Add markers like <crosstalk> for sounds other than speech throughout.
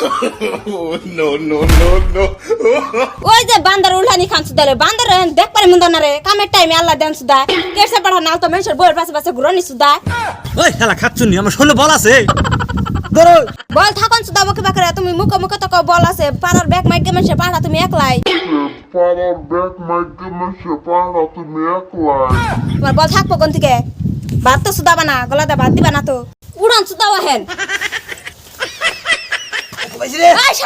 <laughs> no, no, no, no. <laughs> ওই যে বান্দর উল্লানি খান সুদালে বান্দর দেখ পারে মুন্দা রে কামের টাইমে আল্লাহ দেন সুদা কেসে পড়া নাল তো মানুষের বইয়ের পাশে পাশে ঘুরনি সুদা ওই শালা খাচ্ছুনি আমার শরীরে বল আছে। ধরো। বল থাকুন সুদা বকে বাকরে তুমি মুখে মুখে তো বল আছে। পাড়ার ব্যাগ মাইকে মানুষের পাড়া তুমি একলাই। Parar back my goodness, para tu me aclar. তোমার বল থাকব কোন থেকে ভাত তো সুদা বানা গলাতে ভাত দিবা না তো। উড়ন সুদা হেন। আইছি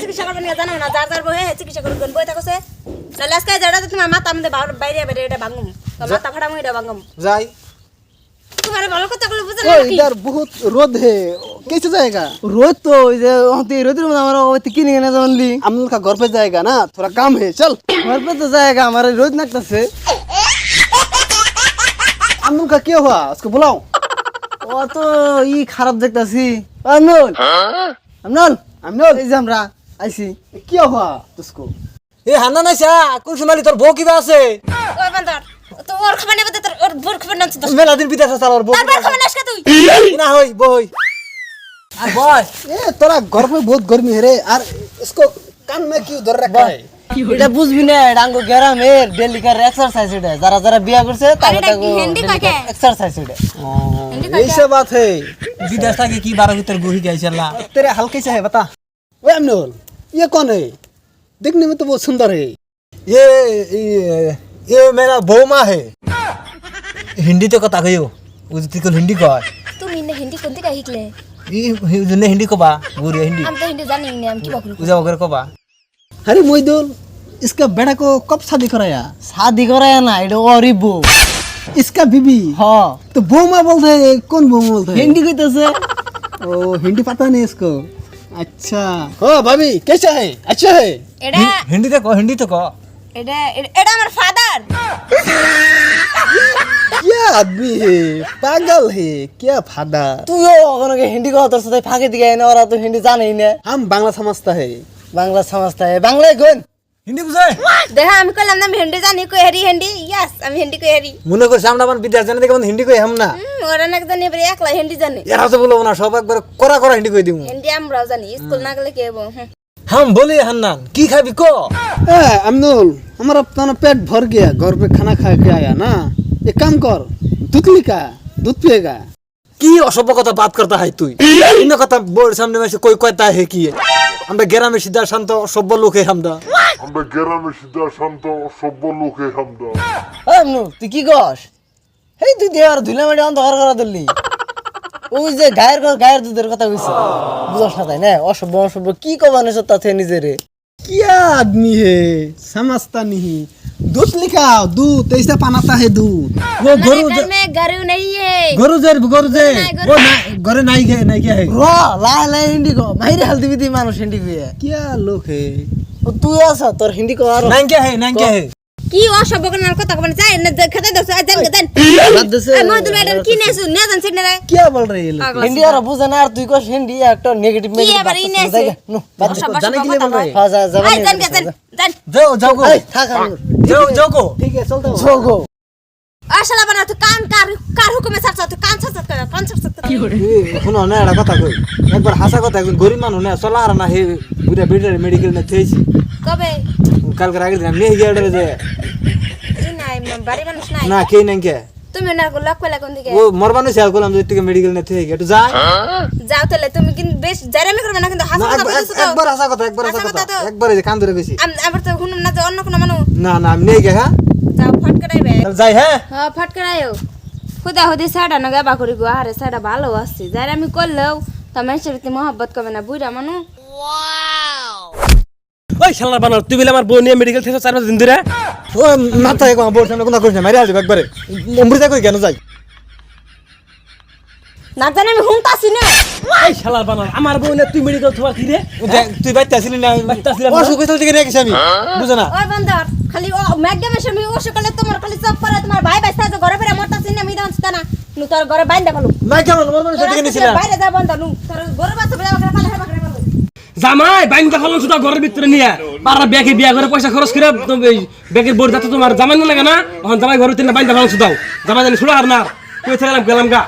চিকিৎসা করবেন জানো না যার যার বই চিকিৎসা করবেন বই থাকো সে তাহলে আজকে যেটা তোমার এটা ভাঙুম। এটা ভাঙুম। যাই। কথা বলে বুঝলে বহুত রোদ হে। बहुत रोद है कैसे जाएगा रोज तो इधर होती रोज रोज हमारा वो किन गए ना ओनली अमन का घर पे जाएगा ना थोड़ा काम है चल घर पे तो जाएगा हमारे रोज नकता से अमन का क्या हुआ उसको बुलाओ वो तो ये खराब देखता सी अमनोल अमनोल अमनोल এই যে আমরা আইছি क्या हुआ उसको এ হান্না নাইসা কোন সময় তোর বউ কিবা আছে ওই বান্দর তো ওর খাবার নেবে তোর ওর বোর খাবার না তো মেলা দিন বিদেশ আছে আর বউ তারপর খাবার নাস তুই না হই বই আর বয় ए तोरा घर पे बहुत गर्मी है रे और इसको कान में क्यों धर रखा है এটা বুঝবি না ডাঙ্গো গ্রামের ডেলি কার এক্সারসাইজ এটা যারা যারা বিয়া করছে তাকে এটা কি হিন্দি কাকে? এক্সারসাইজ এটা ऐसा बात है বিদেশ থেকে কি বারো ভিতর গুহি গাইছে আল্লাহ तेरे हाल कैसा है बता ओए अमनोल ये कौन है देखने में तो बहुत सुंदर है ये ये ये मेरा बौमा है हिंदी तो कता गयो उजती को हिंदी कह তুমি না হিন্দি কোন থেকে শিখলে ये जुने हिंदी को बा गुरी हिंदी আমি তো হিন্দি জানি না আমি কি বকরু उजा वगैरह को बा अरे मोहिदुल इसका बेटा को कब शादी कराया শাদি করায় না এটা অরিব इसका बीबी হ तो बोमा बोलते हैं कौन बोमा बोलते हैं হিন্দি কইতাছে ओ हिंदी पता नहीं इसको अच्छा हो भाभी कैसा है अच्छा है এটা हिंदी तो कह हिंदी तो कह এটা এটা আমার ফাদার क्या आदमी है पागल है क्या फादर তুইও ওখানে হিন্দি কথা তোর সাথে ফাঁকি দিকে না ওরা তো হিন্দি জানেই না हम बांग्ला समझता है বাংলা সমাজটা বাংলায় কোন हिंदी बुझे দেখা আমি কইলাম না আমি হিন্দি জানি কই হেরি হিন্দি ইয়াস আমি হিন্দি কই হেরি মনে করছে আমরা মানে বিদেশ জানে দেখে হিন্দি কই হাম না হুম, ওরা না জানি এবারে একলা হিন্দি জানে এরা তো বলবো না সব একবার করা করা হিন্দি কই দিমু হিন্দি আমরাও জানি স্কুল না গেলে কি হবো হুম। हम बोले हन्नान की खाबी को ए, अमनुल हमारा अपना पेट भर गया घर पे खाना खा के आया এক কাম কর দুধ লিখা দুধ পিয়েগা কি অসভ্য কথা বাদ করতে হয় তুই? অন্য কথা বোর্ড সামনে মেসে কই কয়তা হে কি আমরা গ্রামে সিধা শান্ত অসভ্য লোকে আমরা আমরা গ্রামে সিধা শান্ত অসভ্য লোকে আমরা তুই কি কস? হেই তুই দেওয়ার ধুলা মাটি অন্ধকার করা দিলি। ওই যে গায়ের গায়ের দুধের কথা কইছে। বুঝছ না তাই না? অসভ্য অসভ্য কি কবানেছ তাতে নিজেরে? কি আদমি হে? সামাস্তা নিহি। दूध लिखा दूध ऐसा बनाता है दूध ও গরু हमारे घर में गरु नहीं है গরু যে গরু যে নাই, গরু ও না ঘরে নাই গে নাই গে হে র লাই লাই হিন্দি কো মাইরে হাল দিবি তুই মানুষ হিন্দি কইয়া क्या लोग है ও তুই আছা তোর হিন্দি কো আর নাই গে হে নাই গে হে কি অসভ্য কোন কথা কবেন চাই না খেতে দাও চাই জান জান বাদ দেছে আমি মধুর ম্যাডাম কি নেছু না জান সিনে রে क्या बोल रहे हैं ये लोग হিন্দি আর বুঝে না আর তুই কস হিন্দি একটা নেগেটিভ কি নেগেটিভ আবার ইনে আছে নো বাদ দে। অসভ্য জানে কি কথা বল রে? হ্যাঁ যা যা আই জান জান জান যাও যাও গো এই থাক জগো ঠিক আছে। চলতে জগো আসলে বানা তো কান কার কার হুকুমে সারছ তো কান সারছ কর কান সারছ কি করে? শুনো না এটা কথা কই। একবার হাসা কথা একজন গরিব মানুষ না চলার না হে বুড়া বেটার মেডিকেল না কে নাই তুমি না লক পেলা কোন দিকে? ও মরবানো সে করলাম যে থেকে মেডিকেল না থেকে একটু যা। যাও তাহলে তুমি কিন্তু বেশ জারামি করবে না কিন্তু হাসা কথা একবার- বলছো তো। একবার হাসা কথা একবার হাসা কথা। একবার এই কান ধরে আম- আবার তো শুনুম না যে অন্য কোনো মানুষ। না না আমি নেই গে হ্যাঁ? যাও ফট করাইবে তাহলে যাই হ্যাঁ? হ্যাঁ ফট করাইও খুদা হুদি সাইডা না গাবা করি গো আরে সাইডা ভালো আসছে জারামি করলেও তা মানুষের প্রতি মহব্বত করবে না বুড়া মানুষ ওই শালার বানর তুই বলে আমার বউ নিয়ে মেডিকেল থেকে চার পাঁচ দিন ধরে? ও মাথা এক বোর্ড সামনে কোনা করিস না মারি আসবে একবারে অমৃতা কই কেন যাই না জানি আমি না? শালার বানর আমার বউ নিয়ে তুই মেডিকেল তোমার কি রে তুই বাইতে আসিলি না? বাইতে আসিলাম না। অসুখ হয়েছিল থেকে গেছি আমি। বুঝো না? ওই বন্দর খালি ও ম্যাগডামের সময় ও সকালে তোমার খালি সব করে তোমার ভাই ভাই সাথে ঘরে ফিরে মরতাছি না আমি না? নু তোর ঘরে বাইন্দা ফেলো না কেন আমার মানুষ থেকে বাইরে যা বন্ধ নু তোর ঘরে বাচ্চা বেজা বাকরা পালা বাকরা ফেলো জামাই, বাইন দেখালাম শুধু ঘরের ভিতরে নিয়ে। পারা ব্যাগে বিয়া করে পয়সা খরচ করে ব্যাগের বোর্ড যাতে তোমার জামাই না লাগে না, তখন জামাই ঘরের ভিতরে বাইন দেখালাম শুধু। জামাই জানি শুধু আর না তুই গেলাম গা।